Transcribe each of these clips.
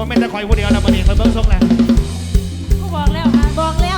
ผมไม่นแต่คอยผู้เดียวนะมันนี่คอยเบิ้งซกและ กูบอกแล้วค่ะบอกแล้ว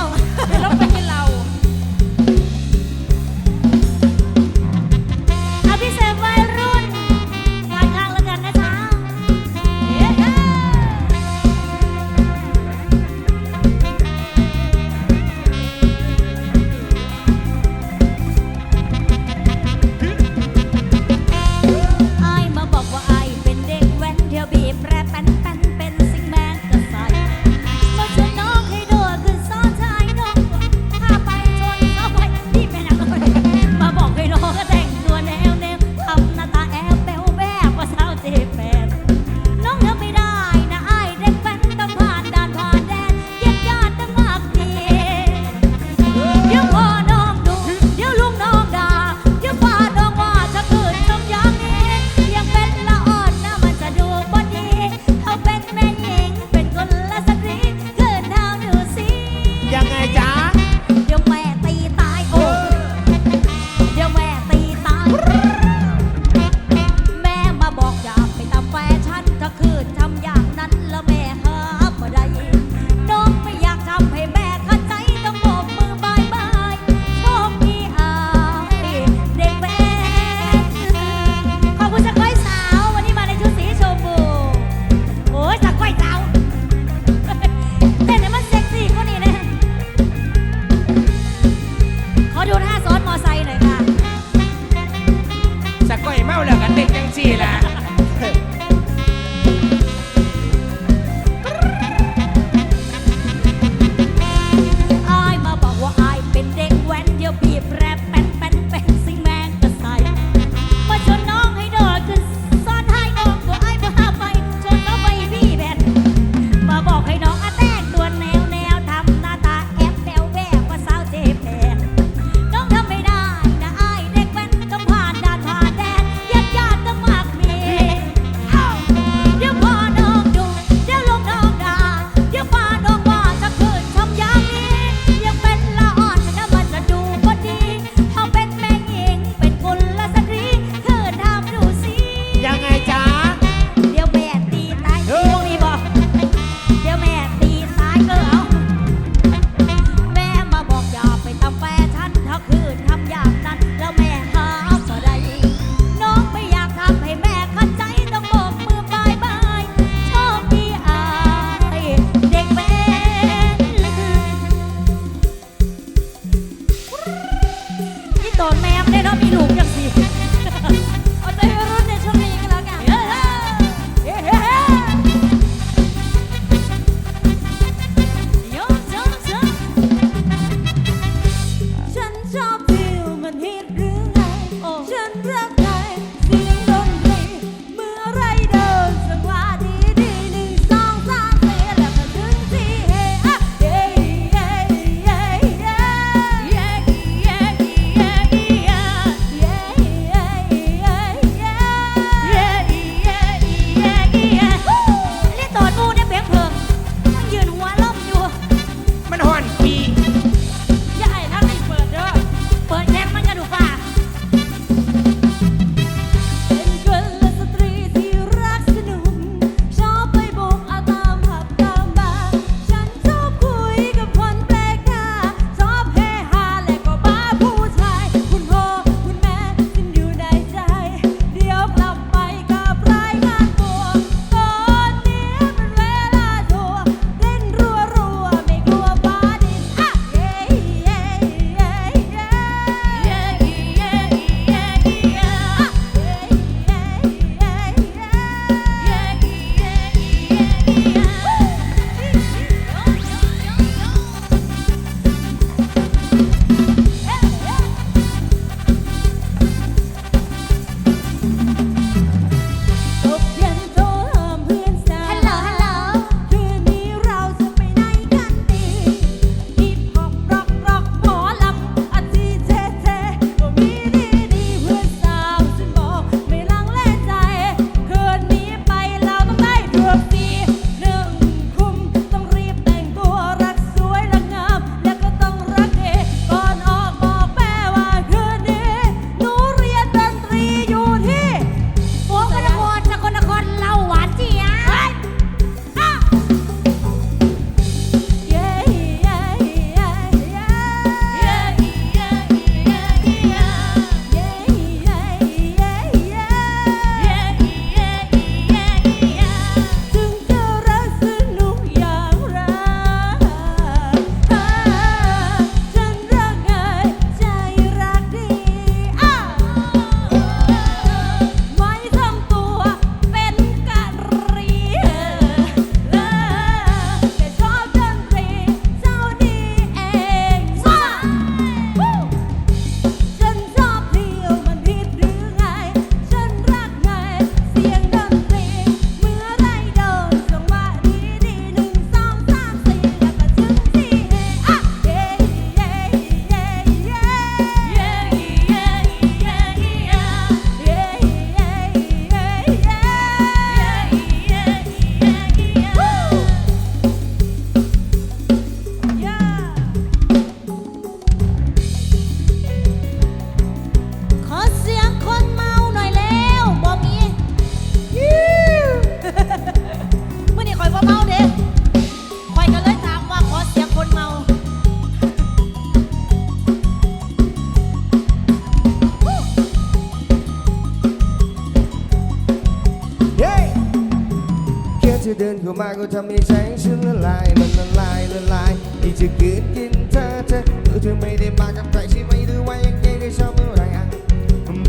เดินเข้ามาก็ทำให้ใจฉันละลายมันละลายละลายที่จะกินกินเธอเธอเธอเธอไม่ได้มากับใครใช่ไหมหรือว่ายังไงได้ชอบเมื่อไหรอะ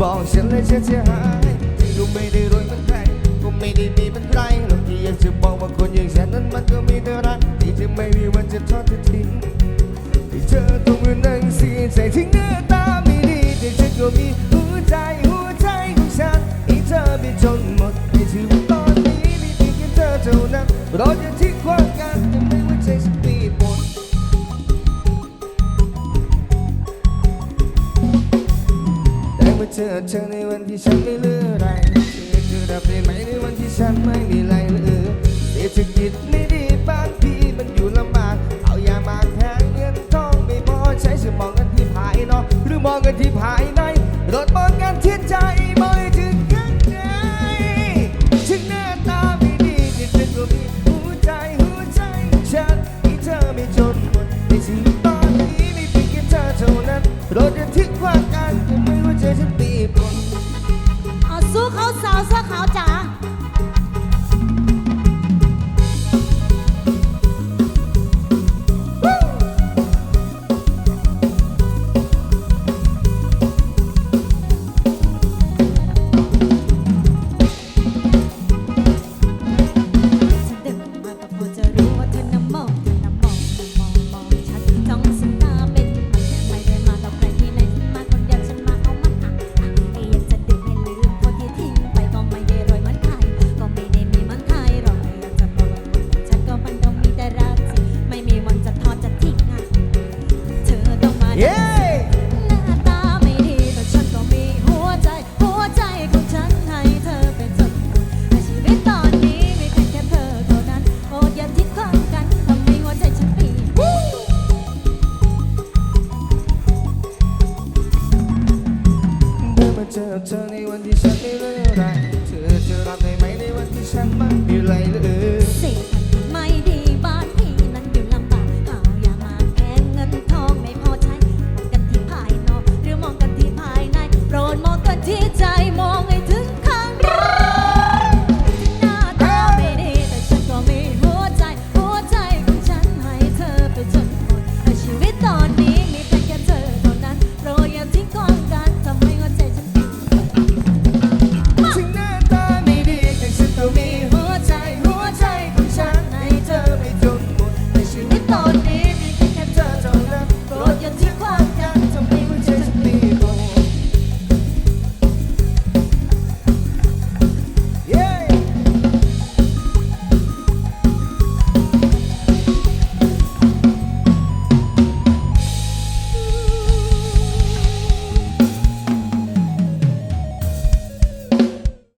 บอกฉันเลยฉันจะหายที่ก็ไม่ได้รวยเหมือนใครก็ไม่ได้มีเหมือนใครหรอกที่อยากจะบอกว่าคนอย่างฉันนั้นมันก็มีแต่รักที่จะไม่มีวันจะทอดเธอทิ้งให้เธอต้องมานั่งเสียใจถึงหน้าตาไม่ดีแต่ฉันก็มีหัวใจหัวใจของฉันให้เธอไปจนหมด เราจะทิ้งความกันแต่ไม่ว่าใจฉันปีบนแต่เมื่อเจอเธอในวันที่ฉันไม่เหลืออะไรเธอจะรับได้ไหมในวันที่ฉันไม่มีอะไรเหลือเศรษฐกิจไม่ดีบางทีมันอยู่ลำบากเอาอย่ามาแทนเงินทองไม่พอใช้จะมองกันที่ภายนอกหรือมองกันที่ภาย นั้นเราทิ้งความกันจะไม่ว่าใจฉันตีบน เอาสู้เขาสาวเสื้อขาวจ๋า